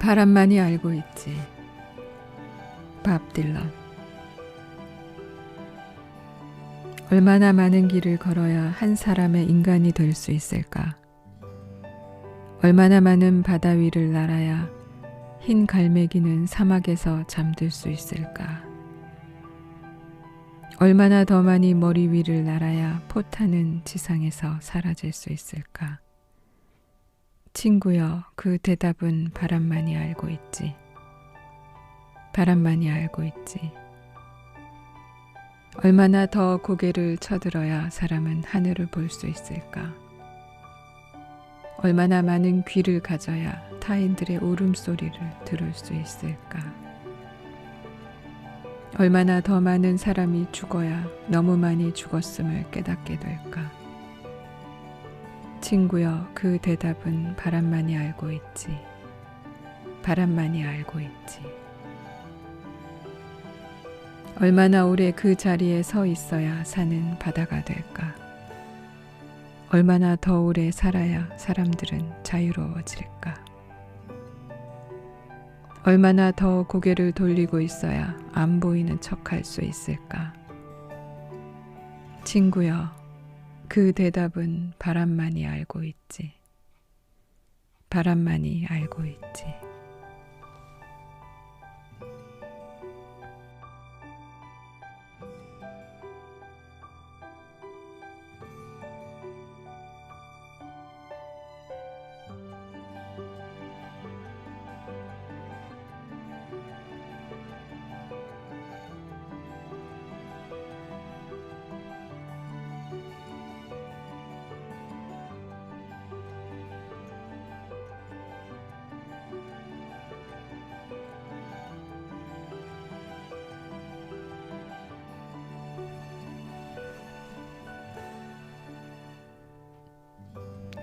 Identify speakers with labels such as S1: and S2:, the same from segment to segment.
S1: 바람만이 알고 있지. 밥 딜런. 얼마나 많은 길을 걸어야 한 사람의 인간이 될 수 있을까? 얼마나 많은 바다 위를 날아야 흰 갈매기는 사막에서 잠들 수 있을까? 얼마나 더 많이 머리 위를 날아야 포탄은 지상에서 사라질 수 있을까? 친구여, 그 대답은 바람만이 알고 있지. 바람만이 알고 있지. 얼마나 더 고개를 쳐들어야 사람은 하늘을 볼 수 있을까? 얼마나 많은 귀를 가져야 타인들의 울음소리를 들을 수 있을까? 얼마나 더 많은 사람이 죽어야 너무 많이 죽었음을 깨닫게 될까? 친구여, 그 대답은 바람만이 알고 있지. 바람만이 알고 있지. 얼마나 오래 그 자리에 서 있어야 사는 바다가 될까? 얼마나 더 오래 살아야 사람들은 자유로워질까? 얼마나 더 고개를 돌리고 있어야 안 보이는 척 할 수 있을까? 친구여, 그 대답은 바람만이 알고 있지. 바람만이 알고 있지.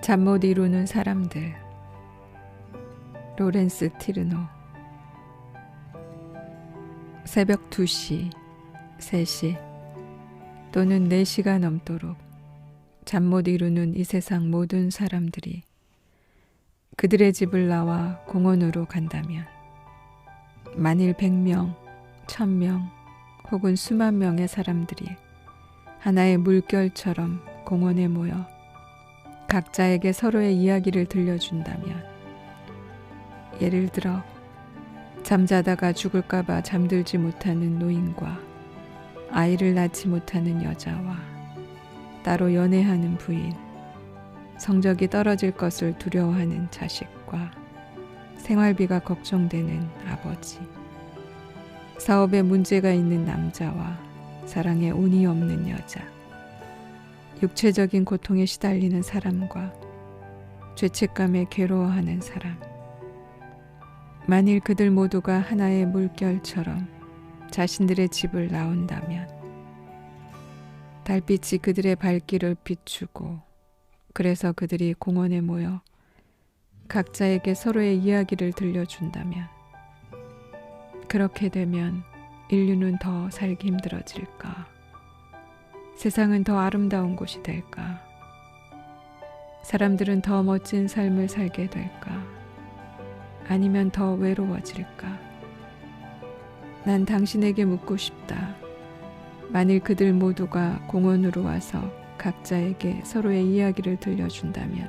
S1: 잠 못 이루는 사람들. 로렌스 티르노. 새벽 2시, 3시. 또는 4시가 넘도록 잠 못 이루는 이 세상 모든 사람들이 그들의 집을 나와 공원으로 간다면 만일 100명, 1000명 혹은 수만 명의 사람들이 하나의 물결처럼 공원에 모여 각자에게 서로의 이야기를 들려준다면 예를 들어 잠자다가 죽을까봐 잠들지 못하는 노인과 아이를 낳지 못하는 여자와 따로 연애하는 부인, 성적이 떨어질 것을 두려워하는 자식과 생활비가 걱정되는 아버지, 사업에 문제가 있는 남자와 사랑에 운이 없는 여자, 육체적인 고통에 시달리는 사람과 죄책감에 괴로워하는 사람. 만일 그들 모두가 하나의 물결처럼 자신들의 집을 나온다면 달빛이 그들의 발길을 비추고 그래서 그들이 공원에 모여 각자에게 서로의 이야기를 들려준다면 그렇게 되면 인류는 더 살기 힘들어질까? 세상은 더 아름다운 곳이 될까? 사람들은 더 멋진 삶을 살게 될까? 아니면 더 외로워질까? 난 당신에게 묻고 싶다. 만일 그들 모두가 공원으로 와서 각자에게 서로의 이야기를 들려준다면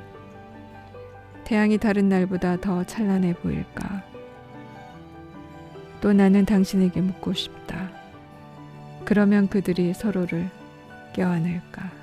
S1: 태양이 다른 날보다 더 찬란해 보일까? 또 나는 당신에게 묻고 싶다. 그러면 그들이 서로를 껴안을까?